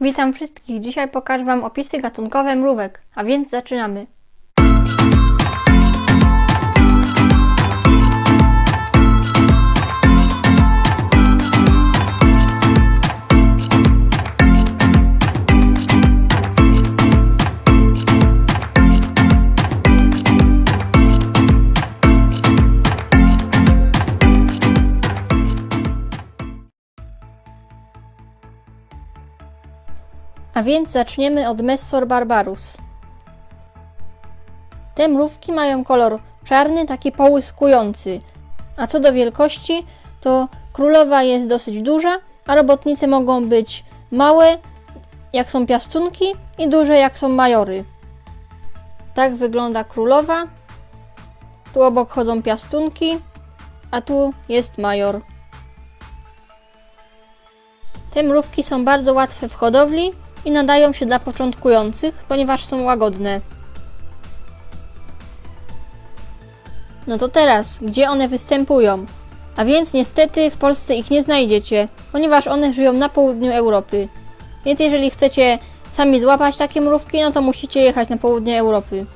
Witam wszystkich. Dzisiaj pokażę Wam opisy gatunkowe mrówek, a więc zaczynamy. A więc zaczniemy od Messor barbarus. Te mrówki mają kolor czarny, taki połyskujący. A co do wielkości, to królowa jest dosyć duża, a robotnice mogą być małe, jak są piastunki, i duże, jak są majory. Tak wygląda królowa. Tu obok chodzą piastunki, a tu jest major. Te mrówki są bardzo łatwe w hodowli i nadają się dla początkujących, ponieważ są łagodne. No to teraz, gdzie one występują? A więc niestety w Polsce ich nie znajdziecie, ponieważ one żyją na południu Europy. Więc jeżeli chcecie sami złapać takie mrówki, no to musicie jechać na południe Europy.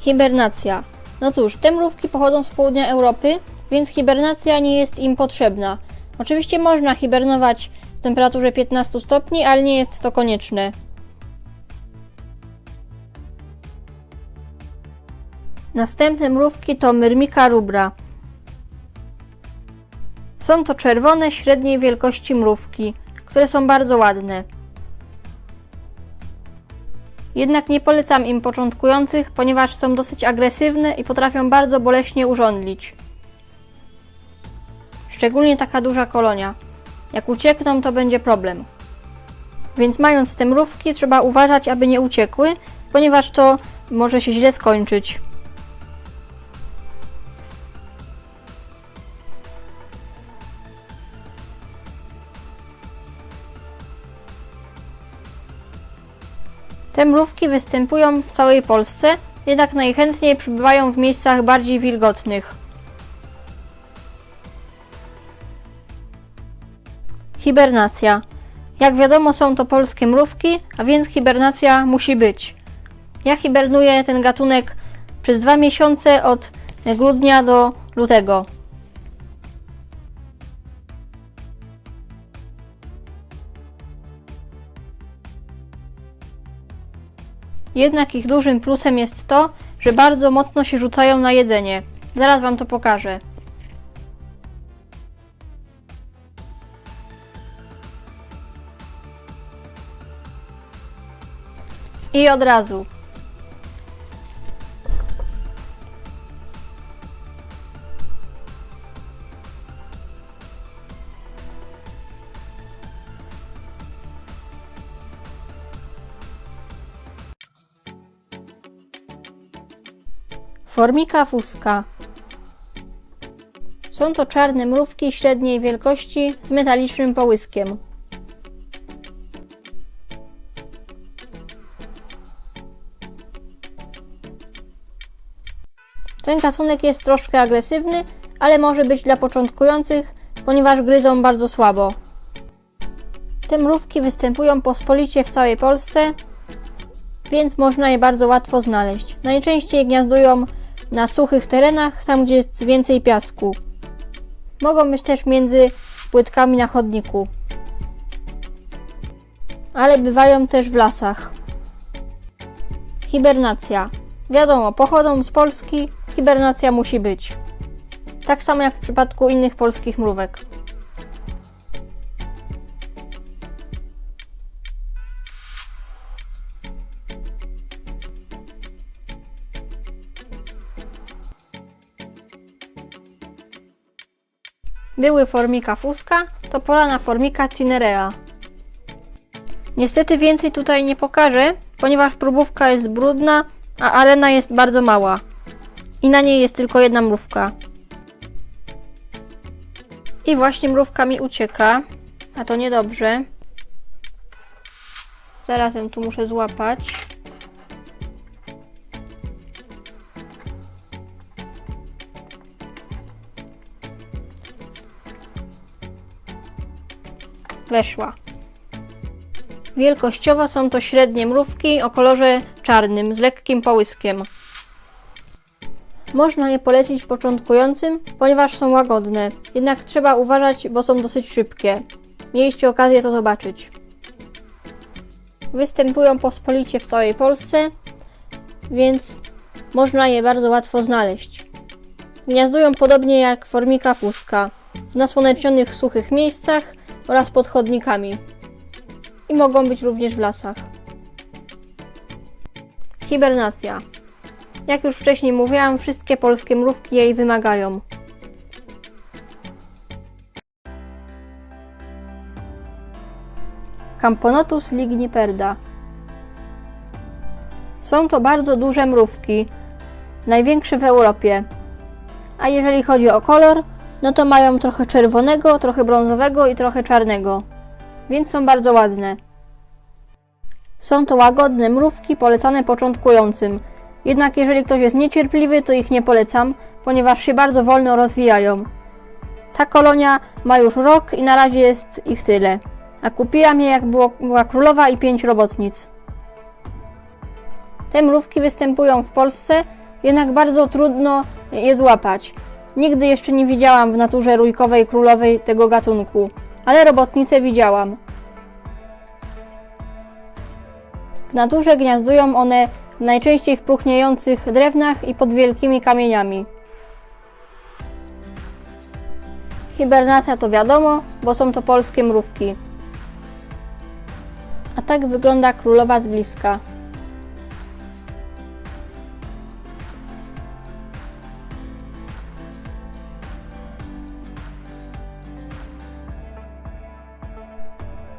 Hibernacja. No cóż, te mrówki pochodzą z południa Europy, więc hibernacja nie jest im potrzebna. Oczywiście można hibernować w temperaturze 15 stopni, ale nie jest to konieczne. Następne mrówki to myrmika rubra. Są to czerwone, średniej wielkości mrówki, które są bardzo ładne. Jednak nie polecam im początkujących, ponieważ są dosyć agresywne i potrafią bardzo boleśnie urządlić. Szczególnie taka duża kolonia. Jak uciekną, to będzie problem. Więc mając te mrówki, trzeba uważać, aby nie uciekły, ponieważ to może się źle skończyć. Te mrówki występują w całej Polsce, jednak najchętniej przybywają w miejscach bardziej wilgotnych. Hibernacja. Jak wiadomo, są to polskie mrówki, a więc hibernacja musi być. Ja hibernuję ten gatunek przez dwa miesiące od grudnia do lutego. Jednak ich dużym plusem jest to, że bardzo mocno się rzucają na jedzenie. Zaraz Wam to pokażę. I od razu. Formika fuska. Są to czarne mrówki średniej wielkości z metalicznym połyskiem. Ten gatunek jest troszkę agresywny, ale może być dla początkujących, ponieważ gryzą bardzo słabo. Te mrówki występują pospolicie w całej Polsce, więc można je bardzo łatwo znaleźć. Najczęściej gniazdują na suchych terenach, tam gdzie jest więcej piasku. Mogą być też między płytkami na chodniku. Ale bywają też w lasach. Hibernacja. Wiadomo, pochodzą z Polski, hibernacja musi być. Tak samo jak w przypadku innych polskich mrówek. Były formika fuska, to pora na formika cinerea. Niestety więcej tutaj nie pokażę, ponieważ próbówka jest brudna, a arena jest bardzo mała i na niej jest tylko jedna mrówka. I właśnie mrówka mi ucieka, a to niedobrze. Zarazem tu muszę złapać. Weszła. Wielkościowo są to średnie mrówki o kolorze czarnym z lekkim połyskiem. Można je polecić początkującym, ponieważ są łagodne. Jednak trzeba uważać, bo są dosyć szybkie. Mieliście okazję to zobaczyć. Występują pospolicie w całej Polsce, więc można je bardzo łatwo znaleźć. Gniazdują podobnie jak formika fuska, w nasłonecznionych suchych miejscach oraz pod chodnikami. I mogą być również w lasach. Hibernacja. Jak już wcześniej mówiłam, wszystkie polskie mrówki jej wymagają. Camponotus ligniperda. Są to bardzo duże mrówki, największe w Europie. A jeżeli chodzi o kolor, no to mają trochę czerwonego, trochę brązowego i trochę czarnego, więc są bardzo ładne. Są to łagodne mrówki polecane początkującym. Jednak jeżeli ktoś jest niecierpliwy, to ich nie polecam, ponieważ się bardzo wolno rozwijają. Ta kolonia ma już rok i na razie jest ich tyle. A kupiłam je jak było, była królowa i pięć robotnic. Te mrówki występują w Polsce, jednak bardzo trudno je złapać. Nigdy jeszcze nie widziałam w naturze rójkowej królowej tego gatunku, ale robotnice widziałam. W naturze gniazdują one najczęściej w próchniejących drewnach i pod wielkimi kamieniami. Hibernacja to wiadomo, bo są to polskie mrówki. A tak wygląda królowa z bliska.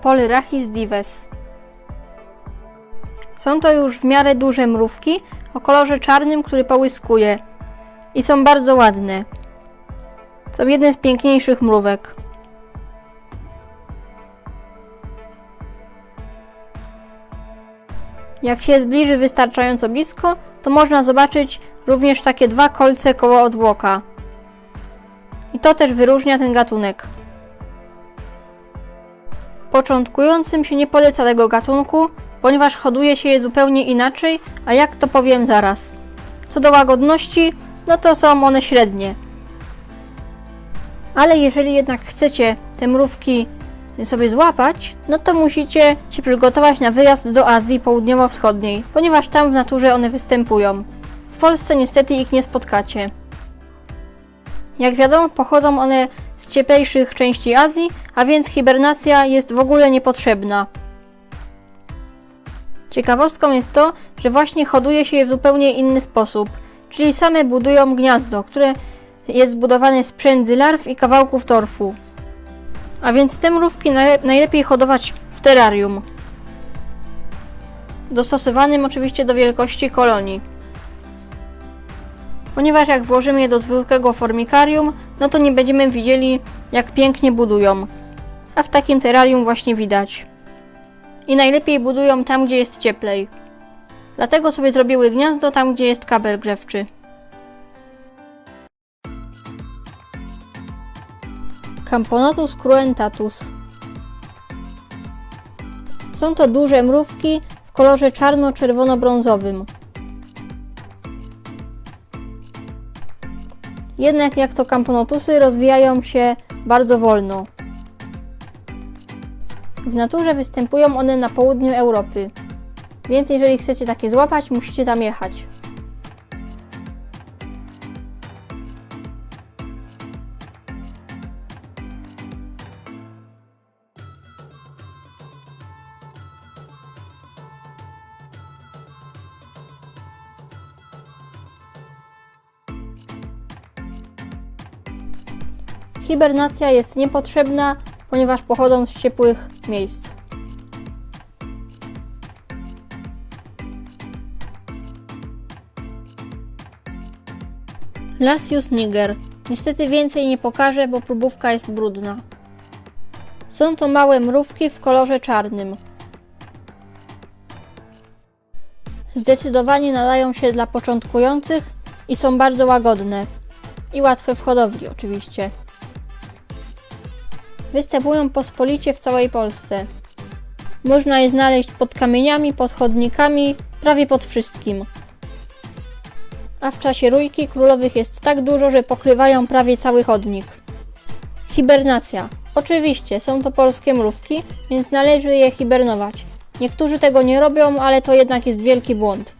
Polyrachis dives. Są to już w miarę duże mrówki o kolorze czarnym, który połyskuje i są bardzo ładne. Są jedne z piękniejszych mrówek. Jak się zbliży wystarczająco blisko, to można zobaczyć również takie dwa kolce koło odwłoka. I to też wyróżnia ten gatunek. Początkującym się nie poleca tego gatunku, ponieważ hoduje się je zupełnie inaczej, a jak to powiem zaraz. Co do łagodności, no to są one średnie. Ale jeżeli jednak chcecie te mrówki sobie złapać, no to musicie się przygotować na wyjazd do Azji Południowo-Wschodniej, ponieważ tam w naturze one występują. W Polsce niestety ich nie spotkacie. Jak wiadomo, pochodzą one z cieplejszych części Azji, a więc hibernacja jest w ogóle niepotrzebna. Ciekawostką jest to, że właśnie hoduje się je w zupełnie inny sposób, czyli same budują gniazdo, które jest zbudowane z przędzy larw i kawałków torfu. A więc te mrówki najle- najlepiej hodować w terrarium. Dostosowanym oczywiście do wielkości kolonii. Ponieważ jak włożymy je do zwykłego formikarium, no to nie będziemy widzieli jak pięknie budują. A w takim terrarium właśnie widać. I najlepiej budują tam, gdzie jest cieplej. Dlatego sobie zrobiły gniazdo tam, gdzie jest kabel grzewczy. Camponotus cruentatus. Są to duże mrówki w kolorze czarno-czerwono-brązowym. Jednak jak to camponotusy rozwijają się bardzo wolno. W naturze występują one na południu Europy, więc jeżeli chcecie takie złapać, musicie tam jechać. Hibernacja jest niepotrzebna, ponieważ pochodzą z ciepłych miejsc. Lasius niger. Niestety więcej nie pokażę, bo próbówka jest brudna. Są to małe mrówki w kolorze czarnym. Zdecydowanie nadają się dla początkujących i są bardzo łagodne. I łatwe w hodowli oczywiście. Występują pospolicie w całej Polsce. Można je znaleźć pod kamieniami, pod chodnikami, prawie pod wszystkim. A w czasie rójki królowych jest tak dużo, że pokrywają prawie cały chodnik. Hibernacja. Oczywiście, są to polskie mrówki, więc należy je hibernować. Niektórzy tego nie robią, ale to jednak jest wielki błąd.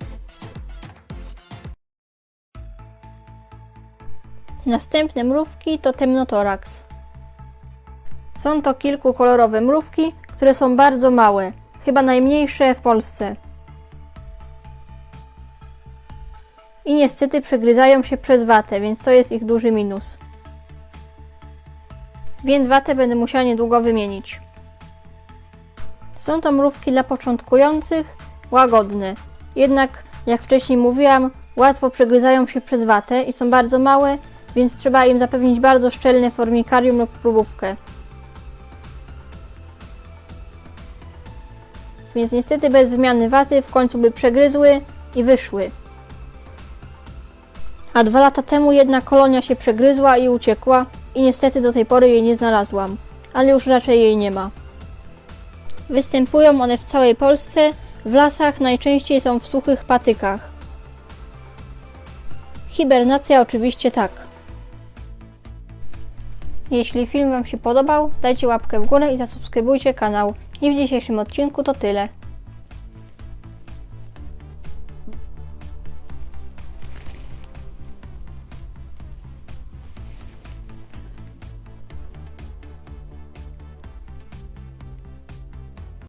Następne mrówki to temnotorax. Są to kilkukolorowe mrówki, które są bardzo małe, chyba najmniejsze w Polsce. I niestety przegryzają się przez watę, więc to jest ich duży minus. Więc watę będę musiała niedługo wymienić. Są to mrówki dla początkujących, łagodne. Jednak, jak wcześniej mówiłam, łatwo przegryzają się przez watę i są bardzo małe, więc trzeba im zapewnić bardzo szczelne formikarium lub próbówkę. Więc niestety bez wymiany waty w końcu by przegryzły i wyszły. A dwa lata temu jedna kolonia się przegryzła i uciekła i niestety do tej pory jej nie znalazłam, ale już raczej jej nie ma. Występują one w całej Polsce, w lasach najczęściej są w suchych patykach. Hibernacja oczywiście tak. Jeśli film Wam się podobał, dajcie łapkę w górę i zasubskrybujcie kanał. I w dzisiejszym odcinku to tyle.